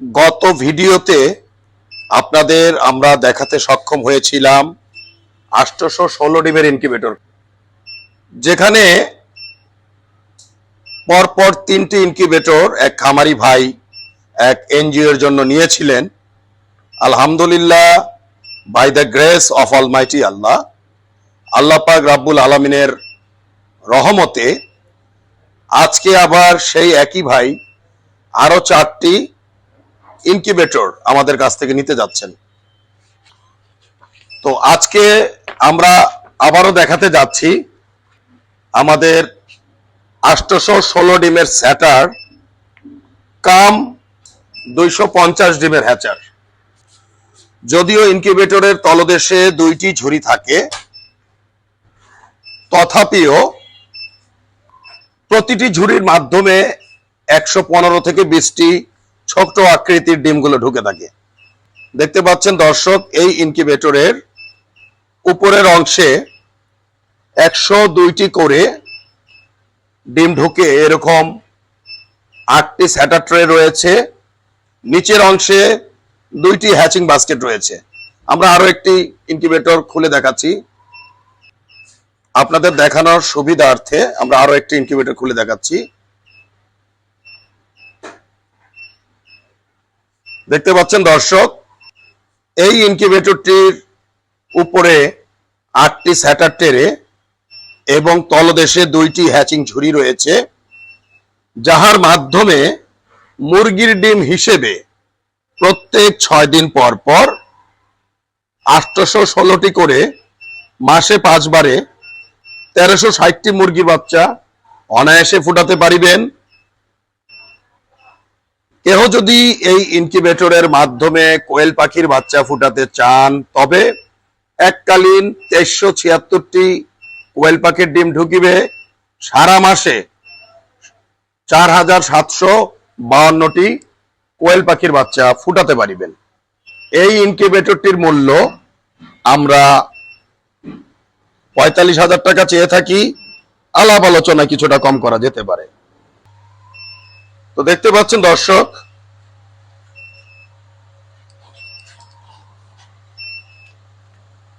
গত ভিডিওতে আপনাদের আমরা দেখাতে সক্ষম হয়েছিলাম আষ্টশো ষোলো ডিমের ইনকিউবেটর যেখানে পরপর তিনটি ইনকিউবেটর এক খামারি ভাই, এক এনজিওর জন্য নিয়েছিলেন। আলহামদুলিল্লাহ by the grace of almighty Allah আল্লাহ পাক রাব্বুল আলমিনের রহমতে আজকে আবার সেই একই ভাই আরও চারটি ইনকিউবেটর আমাদের কাছ থেকে নিতে যাচ্ছেন। তো আজকে আমরা আবারও দেখাতে যাচ্ছি আমাদের আটশোশো ষোলো ডিমের স্যাটার, কাম দুইশো পঞ্চাশ ডিমের হ্যাচার। যদিও ইনকিউবেটরের তলদেশে দুইটি ঝুড়ি থাকে, তথাপিও প্রতিটি ঝুড়ির মাধ্যমে একশো পনেরো থেকে বিশটি ছোট আকৃতির ডিমগুলো ঢুকে থাকে। দেখতে পাচ্ছেন দর্শক, এই ইনকিউবেটরের উপরের অংশে একশো দুইটি করে ডিম ঢুকে এরকম আটটি স্যাটার ট্রে রয়েছে। নিচের অংশে দুইটি হ্যাচিং বাস্কেট রয়েছে। আমরা আরও একটি ইনকিউবেটর খুলে দেখাচ্ছি। আপনাদের দেখানোর সুবিধার্থে আমরা আরও একটি ইনকিউবেটর খুলে দেখাচ্ছি। দেখতে পাচ্ছেন দর্শক, এই ইনকিউবেটরটির উপরে আটটি স্যাটার টেরে এবং তলদেশে দুইটি হ্যাচিং ঝুড়ি রয়েছে, যাহার মাধ্যমে মুরগির ডিম হিসেবে প্রত্যেক ছয় দিন পর পর আটশোশো ষোলোটি করে মাসে পাঁচবারে তেরোশো ষাটটি মুরগি বাচ্চা অনায়াসে ফুটাতে পারিবেন। কেহ যদি এই ইনকিউবেটরের মাধ্যমে কোয়েল পাখির বাচ্চা ফুটাতে চান, তবে এককালীন তেইশশো ছিয়াত্তরটি কোয়েল পাখির ডিম ঢুকিবে। সারা মাসে চার হাজার সাতশো বাউন্নটি কোয়েল পাখির বাচ্চা ফুটাতে পারিবেন। এই ইনকিউবেটরটির মূল্য আমরা পঁয়তাল্লিশ হাজার টাকা চেয়ে থাকি। আলাপ আলোচনা কিছুটা কম করা যেতে পারে। তো দেখতে পাচ্ছেন দর্শক,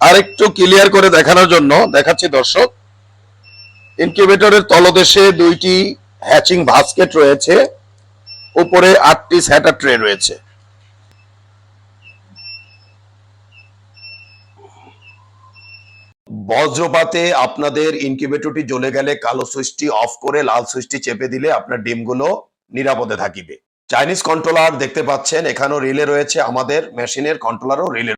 আরেকটু ক্লিয়ার করে দেখানোর জন্য দেখাচ্ছি দর্শক ইনকিউবেটরের তলদেশে দুইটি হ্যাচিং বাস্কেট রয়েছে, উপরে আটটি স্যাটার ট্রে রয়েছে। বজ্রপাতে আপনাদের ইনকিউবেটরটি জ্বলে গেলে কালো সুইচটি অফ করে লাল সুইচটি চেপে দিলে আপনার ডিমগুলো নিরাপদে থাকিবে। চাইনিজ কন্ট্রোলার দেখতে পাচ্ছেন এখানেও রিলে রয়েছে আমাদের মেশিনের কন্ট্রোলারও রিলে